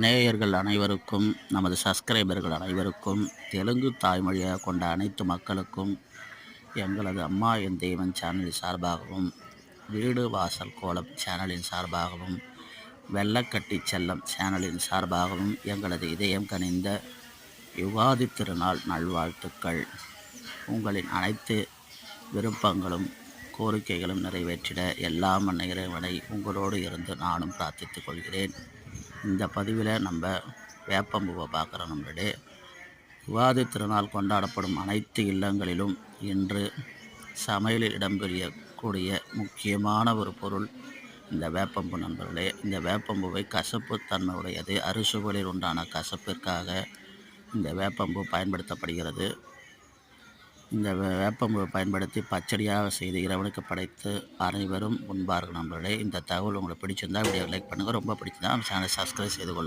நேயர்கள் அனைவருக்கும் நமது சப்ஸ்கிரைபர்கள் அனைவருக்கும் தெலுங்கு தாய்மொழியாக கொண்ட அனைத்து மக்களுக்கும் எங்களது அம்மா என் தெய்வன் சேனலின் சார்பாகவும் வீடு வாசல் கோலம் சேனலின் சார்பாகவும் வெள்ளக்கட்டி செல்லம் சேனலின் சார்பாகவும் எங்களது இதயம் கனிந்த யுகாதி திருநாள் நல்வாழ்த்துக்கள். உங்களின் அனைத்து விருப்பங்களும் கோரிக்கைகளும் நிறைவேற்றிட எல்லாம் வல்ல இறைவனை உங்களோடு இருந்து நானும் பிரார்த்தித்துக் கொள்கிறேன். இந்த பதிவில் நம்ம வேப்பம்பூவை பார்க்குறோம் நம்மளுடைய யுகாதி திருநாள் கொண்டாடப்படும் அனைத்து இல்லங்களிலும் இன்று சமையலில் இடம்பெறக்கூடிய முக்கியமான ஒரு பொருள் இந்த வேப்பம்பு நண்பர்களே. இந்த வேப்பம்பூவை கசப்பு தன்மையுடையது உடையது உண்டான கசப்பிற்காக இந்த வேப்பம்பூ பயன்படுத்தப்படுகிறது. இந்த வே- வேப்பம்பூவை பயன்படுத்தி பச்சடியாக செய்து இறைவனுக்கு படைத்து அனைவரும் உண்பார்கள் நண்பர்களே. இந்த தகவல் உங்களுக்கு பிடிச்சிருந்தால் வீடியோ லைக் பண்ணுங்கள் ரொம்ப பிடிச்சிருந்தால் நம்ம சேனலை சப்ஸ்கிரைப் செய்து கொள்ளுங்கள்